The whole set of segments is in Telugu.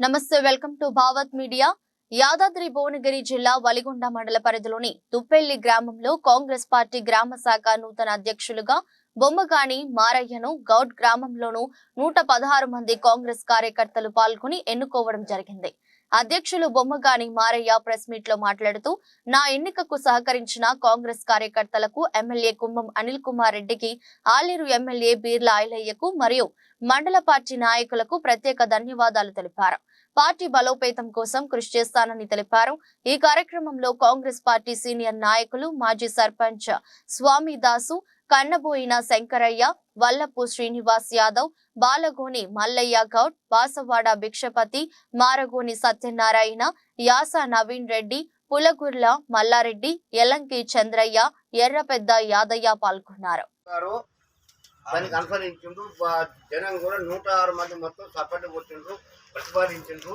నమస్తే welcome to Bhavat media. Yadadri Bhuvanagiri జిల్లా వలిగొండ మండల పరిధిలోని తుప్పెల్లి గ్రామంలో కాంగ్రెస్ పార్టీ గ్రామ శాఖ నూతన అధ్యక్షులుగా బొమ్మగాని మారయ్యను గౌడ్ గ్రామంలోనూ నూట పదహారు మంది కాంగ్రెస్ కార్యకర్తలు పాల్గొని ఎన్నుకోవడం జరిగింది. అధ్యక్షులు బొమ్మగాని మారయ్య ప్రెస్ మీట్లో మాట్లాడుతూ నా ఎన్నికకు సహకరించిన కాంగ్రెస్ కార్యకర్తలకు ఎమ్మెల్యే కుంభం అనిల్ కుమార్ రెడ్డికి ఆలేరు ఎమ్మెల్యే బీర్ల ఐలయ్యకు మరియు మండల పార్టీ నాయకులకు ప్రత్యేక ధన్యవాదాలు తెలిపారు. పార్టీ బలోపేతం కోసం కృషి చేస్తానని తెలిపారు. ఈ కార్యక్రమంలో కాంగ్రెస్ పార్టీ సీనియర్ నాయకులు మాజీ సర్పంచ్ స్వామి దాసు కన్నబోయిన శంకరయ్య వల్లపు శ్రీనివాస్ యాదవ్ బాలగోని మల్లయ్య గౌడ్ బాసవాడ భిక్షపతి మారగోని సత్యనారాయణ యాస నవీన్ రెడ్డి పులగుర్ల మల్లారెడ్డి ఎలంకి చంద్రయ్య ఎర్రపెద్ద యాదయ్య పాల్గొన్నారు. దానికి అనుసరించిండ్రు. జనం కూడా నూట ఆరు మంది మొత్తం సపోర్ట్ కొట్టిండ్రు. ప్రతిపాదించు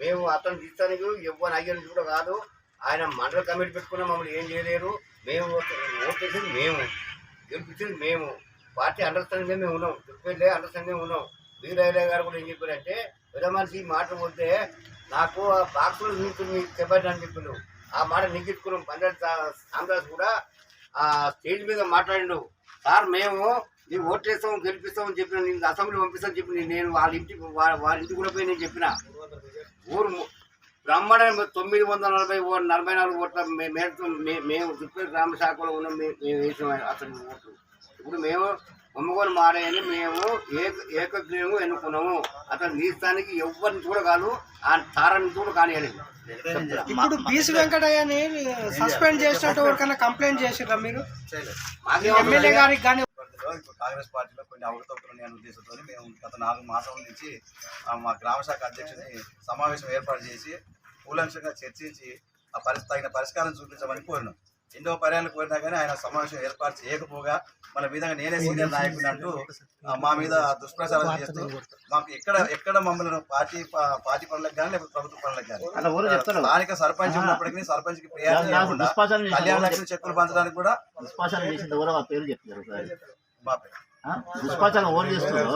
మేము అతను తీస్తానికి ఇవ్వని అయ్యని కూడా కాదు. ఆయన మండల కమిటీ పెట్టుకున్న మమ్మల్ని ఏం చేయలేరు. మేము ఓటేసింది మేము గెలిపించింది మేము పార్టీ అండర్స్టాండింగ్ మేము ఉన్నాం. చెప్పేలే అండర్స్టాండింగ్ ఉన్నాం. వీరయ్య గారు కూడా ఏం చెప్పారంటే పెద్ద మనిషి ఈ మాట పోతే నాకు ఆ బాక్సులు మీకు చెప్పండి అని చెప్పిండు ఆ మాట నెగ్గించుకున్నాం పంచాయతీ ఆంధ్రాస్ కూడా ఆ స్టేజ్ మీద మాట్లాడిండు. సార్ మేము నీ ఓట్లేస్తాం గెలిపిస్తాం అని చెప్పిన నేను అసెంబ్లీ పంపిస్తాను చెప్పి నేను వాళ్ళ ఇంటికి వా- వాళ్ళ ఇంటికి కూడా పోయి నేను చెప్పిన. ఊరు బ్రహ్మాండ తొమ్మిది వందల నలభై నలభై నాలుగు ఓట్ల మే- మేరకు మే- మేము చుట్టూ గ్రామ శాఖలో ఉన్నాం మేము వేసాం అతని ఓట్లు ఇప్పుడు మేము బొమ్మగోని మారాయని మేము ఏక ఏకగ్రీవం ఎన్నుకున్నాము. అతను నీ స్థానికి ఎవరిని కూడా కాదు ఆ తారాన్ని కూడా కానివ్వలేదు ఇప్పుడు బీసీ వెంకటయ్యని సస్పెండ్ చేసినట్టు ఎవరికైనా కంప్లైంట్ చేసిర్రా మీరు? ఎమ్మెల్యే గారికి కానీ ఇప్పుడు కాంగ్రెస్ పార్టీలో కొన్ని అవకతవకలు అనే ఉద్దేశంతో మేము గత నాలుగు మాసాల నుంచి మా గ్రామ శాఖ అధ్యక్షుని సమావేశం ఏర్పాటు చేసి కూలంశంగా చర్చించి ఆ పరిస్థితి తగిన పరిష్కారం చూపించమని కోరినాం. ఎన్నో పర్యాలు కోరినా కానీ ఆయన సమావేశం ఏర్పాటు చేయకపోగా మన విధంగా నేనే సీనియర్ నాయకుని అంటూ మా మీద దుష్ప్రచారం చేస్తూ మాకు ఎక్కడ ఎక్కడ మమ్మల్ని పార్టీ పార్టీ పనులకు కానీ లేకపోతే ప్రభుత్వ పనులకు కానీ. స్థానిక సర్పంచ్ ఉన్నప్పటికీ సర్పంచ్కి కళ్యాణ లక్ష్మి చెక్కులు పంచడానికి కూడా ఎవరు చేస్తున్నారు?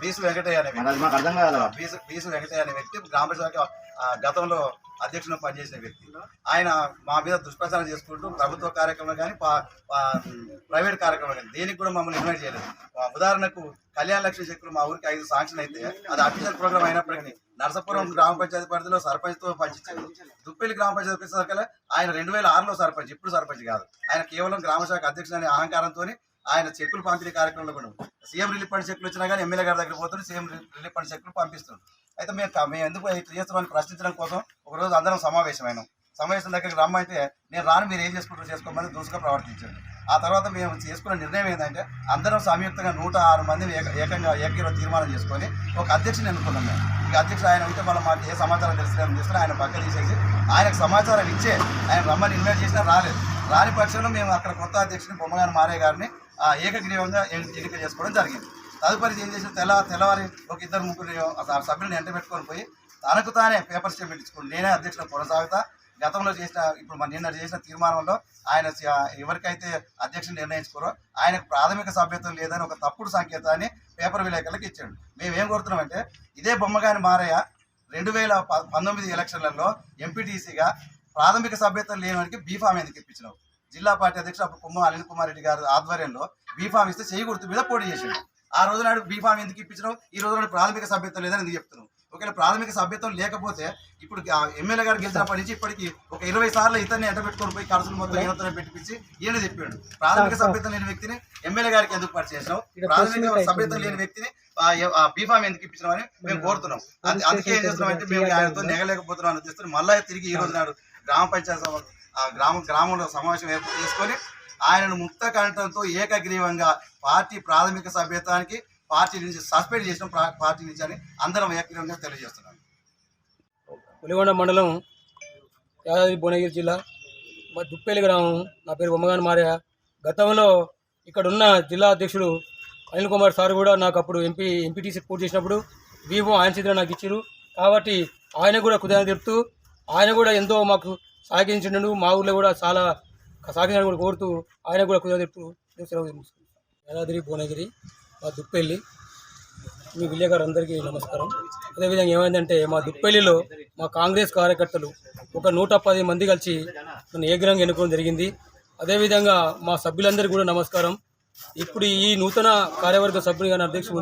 బీసు వెంకటయ్య అనే అది మాకు అర్థం కాదు బీసు బీసు వెంకటయ్య అనే వ్యక్తి గ్రామ శాఖ ఆ, గతంలో అధ్యక్షుడు పనిచేసిన వ్యక్తి. ఆయన మా మీద దుష్ప్రచారం చేసుకుంటూ ప్రభుత్వ కార్యక్రమం కానీ పా- పా- ప్రైవేట్ కార్యక్రమం కానీ దేనికి కూడా మమ్మల్ని ఇన్వైట్ చేయలేదు. ఆ, ఉదాహరణకు కళ్యాణ లక్ష్మి చెక్కులు మా ఊరికి ఐదు శాంక్షన్ అయితే అది అఫీషియల్ ప్రోగ్రామ్ అయినప్పటికీ నరసాపురం గ్రామ పంచాయతీ పరిధిలో సర్పంచ్తో పంచించారు దుప్పెల్లి గ్రామ పంచాయతీ వచ్చేసరికి ఆయన రెండు వేల ఆరులో సర్పంచ్ ఇప్పుడు సర్పంచ్ కాదు. ఆయన కేవలం గ్రామ శాఖ అధ్యక్షుడు అనే అహంకారంతో ఆయన చెక్కులు పంపిణీ కార్యక్రమంలో కూడా సీఎం రిలీఫ్ ఫండ్ చెక్కులు వచ్చినా కానీ ఎమ్మెల్యే గారి దగ్గర పోతుంది సీఎం రిలీఫ్ ఫండ్ చెక్కులు పంపిస్తుంది అయితే మేము మేము ఎందుకు ఇట్లా చేస్తున్నామని ప్రశ్నించడం కోసం ఒక రోజు అందరం సమావేశమైనాం. సమావేశం దగ్గరికి రమ్మంటే నేను రాను మీరు ఏం చేసుకుంటారు చేసుకోమని దూసుగా ప్రవర్తించాడు ఆ తర్వాత మేము చేసుకున్న నిర్ణయం ఏంటంటే అందరం సంయుక్తంగా నూట ఆరు మంది ఏక- ఏకంగా ఏకీర తీర్మానం చేసుకొని ఒక అధ్యక్షుని ఎన్నుకున్నాం మేము. ఇక అధ్యక్షుడు ఆయన ఉంటే మళ్ళీ మాకు ఏ సమాచారం తెలిసిన చేస్తే ఆయన పక్క తీసేసి ఆయనకు సమాచారం ఇచ్చే ఆయన రమ్మని ఇన్వైట్ చేసినా రాలేదు. రాని పక్షంలో మేము అక్కడ కొత్త అధ్యక్షుని బొమ్మగాని మారే గారిని ఏకగ్రీవంగా ఎన్నిక చేసుకోవడం జరిగింది. తదుపరి ఏం చేసిన తెల్ల తెల్లవారి ఒక ఇద్దరు ముగ్గురు ఆ సభ్యులను ఎంట పెట్టుకొని పోయి తనకు తానే పేపర్ స్టేట్ పెట్టించుకుని నేనే అధ్యక్షుడు కొనసాగుతా. గతంలో చేసిన ఇప్పుడు మన నిన్న చేసిన తీర్మానంలో ఆయన ఎవరికైతే అధ్యక్షుడు నిర్ణయించుకోరో ఆయనకు ప్రాథమిక సభ్యత్వం లేదని ఒక తప్పుడు సంకేతాన్ని పేపర్ విలేకరులకు ఇచ్చాడు. మేము ఏం కోరుతున్నామంటే ఇదే బొమ్మగాని మారయ్య రెండు వేల ప- పంతొమ్మిది ఎలక్షన్లలో ఎంపీటీసీగా ప్రాథమిక సభ్యత్వం లేని బీఫామ్ ఎందుకు ఇప్పించినావు? జిల్లా పార్టీ అధ్యక్షుడు అప్పుడు కుమ్మ అనిల్ కుమార్ రెడ్డి గారు ఆధ్వర్యంలో బీఫామ్ ఇస్తే చేయి గుర్తు మీద పోటీ చేసిండు. ఆ రోజు నాడు బీఫామ్ ఎందుకు ఇప్పించినావు? ఈ రోజు నాడు ప్రాథమిక సభ్యత్వం లేదని ఎందుకు చెప్తున్నావు? ఒకవేళ ప్రాథమిక సభ్యత్వం లేకపోతే ఇప్పుడు ఎమ్మెల్యే గారు గెలిచినప్పటి నుంచి ఇప్పటికి ఒక ఇరవై సార్లు ఇతన్ని ఎంట పెట్టుకొని పోయి ఖర్చులు మొత్తం ఈయనతో పెట్టించి ఈయన చెప్పాడు. ప్రాథమిక సభ్యత్వం లేని వ్యక్తిని ఎమ్మెల్యే గారికి ఎందుకు పరిచయం చేసినావు? ప్రాథమిక సభ్యత్వం లేని వ్యక్తిని ఆ బీఫామ్ ఎందుకు ఇప్పించినామని మేము కోరుతున్నాం. అది- అందుకే ఏం చేస్తున్నాం అంటే మేము ఆయనతో నెగలేకపోతున్నాం అని మళ్ళీ తిరిగి ఈ రోజు నాడు గ్రామ పంచాయతీ సభ ఆ గ్రామ గ్రామంలో సమావేశం ఏర్పాటు చేసుకొని ఆయనను ముక్త కంఠంతో ఏకగ్రీవంగా పార్టీ ప్రాథమిక సభ్యత్వానికి పార్టీ నుంచి సస్పెండ్ చేసిన పార్టీ నుంచి అని అందరం ఏకగ్రీవంగా తెలియజేస్తున్నాను పులిగొండ మండలం యాదాద్రి భువనగిరి జిల్లా దుప్పేలి గ్రామం. నా పేరు బొమ్మగాని మారయ్య. గతంలో ఇక్కడ ఉన్న జిల్లా అధ్యక్షుడు అనిల్ కుమార్ సార్ కూడా నాకు అప్పుడు ఎంపీ ఎంపీటీసీ పూర్తి చేసినప్పుడు వివో ఆయన చేతిలో నాకు ఇచ్చారు కాబట్టి ఆయన కూడా కుదరని తెలుపుతూ ఆయన కూడా ఎంతో మాకు సహకరించిండు. మా ఊర్లో కూడా చాలా సహకరించాలని కూడా కోరుతూ ఆయన కూడా కుదరదు చెప్తూ సెలవు యాదాద్రి భువనగిరి మా దుప్పెల్లి. మీ విలేకరు అందరికీ నమస్కారం. అదేవిధంగా ఏమైందంటే మా దుప్పెల్లిలో మా కాంగ్రెస్ కార్యకర్తలు ఒక నూట పది మంది కలిసి నన్ను ఏగ్రంగా ఎన్నుకోవడం జరిగింది. అదేవిధంగా మా సభ్యులందరికీ కూడా నమస్కారం. ఇప్పుడు ఈ నూతన కార్యవర్గ సభ్యునిగా నా అధ్యక్షుడు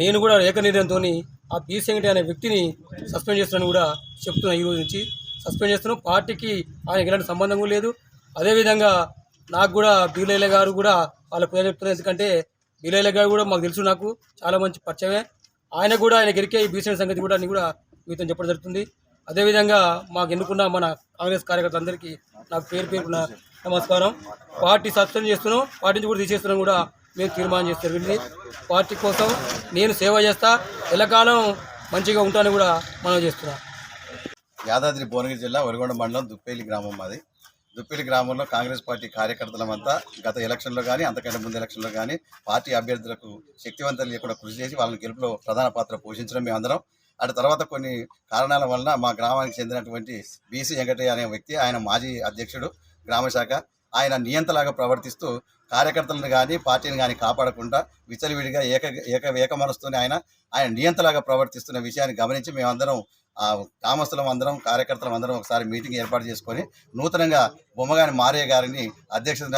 నేను కూడా ఏకనిర్ణయంతో ఆ పి సెంగటి అనే వ్యక్తిని సస్పెండ్ చేస్తున్నాను కూడా చెప్తున్నాను ఈ రోజు నుంచి. సస్పెండ్ చేస్తున్నాం. పార్టీకి ఆయనకి ఎలాంటి సంబంధం కూడా లేదు. అదేవిధంగా నాకు కూడా బీలైల గారు కూడా వాళ్ళ పేరు చెప్తున్నారు. ఎందుకంటే బీలైల గారు కూడా మాకు తెలుసు నాకు. చాలా మంచి పరిచయమే. ఆయన కూడా ఆయన గెలికే ఈ బీసీ సంగతి కూడా నేను కూడా మీతో చెప్పడం జరుగుతుంది. అదేవిధంగా మాకు ఎన్నుకున్న మన కాంగ్రెస్ కార్యకర్తలందరికీ నాకు పేరు పేరున నమస్కారం. పార్టీ సస్పెండ్ చేస్తున్నాం. పార్టీ నుంచి కూడా తీసేస్తున్నాం కూడా. మేము తీర్మానం చేస్తారు జరిగింది పార్టీ కోసం నేను సేవ చేస్తా ఎల్లకాలం మంచిగా ఉంటాను కూడా మనం చేస్తున్నా. యాదాద్రి భువనగిరి జిల్లా ఒరిగొండ మండలం దుప్పేలి గ్రామం మాది. దుప్పేలి గ్రామంలో కాంగ్రెస్ పార్టీ కార్యకర్తలమంతా గత ఎలక్షన్లో కానీ అంతకంటే ముందు ఎలక్షన్లో కానీ పార్టీ అభ్యర్థులకు శక్తివంతం లేకుండా కృషి చేసి వాళ్ళని గెలుపులో ప్రధాన పాత్ర పోషించడం మేమందరం అటు తర్వాత కొన్ని కారణాల వలన మా గ్రామానికి చెందినటువంటి బీసీ వెంకటయ్య అనే వ్యక్తి ఆయన మాజీ అధ్యక్షుడు గ్రామశాఖ ఆయన నియంతలాగా ప్రవర్తిస్తూ కార్యకర్తలను కానీ పార్టీని కానీ కాపాడకుండా విచలవిడిగా ఏక ఏక ఏక ఆయన ఆయన నియంతలాగా ప్రవర్తిస్తున్న విషయాన్ని గమనించి మేమందరం ఆ గ్రామస్తులం అందరం కార్యకర్తలం అందరం ఒకసారి మీటింగ్ ఏర్పాటు చేసుకొని నూతనంగా బొమ్మగాని మారయ్య గారిని అధ్యక్షత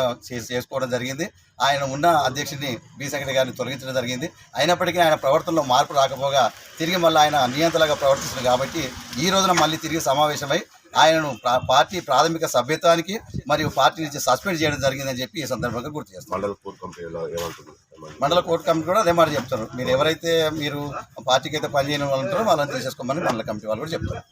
చేసుకోవడం జరిగింది. ఆయన ఉన్న అధ్యక్షుడిని బి. సెక్రటరీ గారిని తొలగించడం జరిగింది. అయినప్పటికీ ఆయన ప్రవర్తనలో మార్పు రాకపోగా తిరిగి మళ్ళీ ఆయన నియంతలాగా ప్రవర్తిస్తుంది కాబట్టి ఈ రోజున మళ్ళీ తిరిగి సమావేశమై ఆయనను ప్రా- పార్టీ ప్రాథమిక సభ్యత్వానికి మరియు పార్టీ నుంచి సస్పెండ్ చేయడం జరిగిందని చెప్పి ఈ సందర్భంగా గుర్తు చేస్తాం మండల కోర్ కంపెనీలో ఏమంటుంది మండల కోర్టు కమిటీ కూడా అదే మాట చెప్తారు. మీరు ఎవరైతే మీరు పార్టీకి అయితే పనిచేయని వాళ్ళు ఉంటారో వాళ్ళని తీసేసుకోమని మండల కమిటీ వాళ్ళు కూడా చెప్తారు.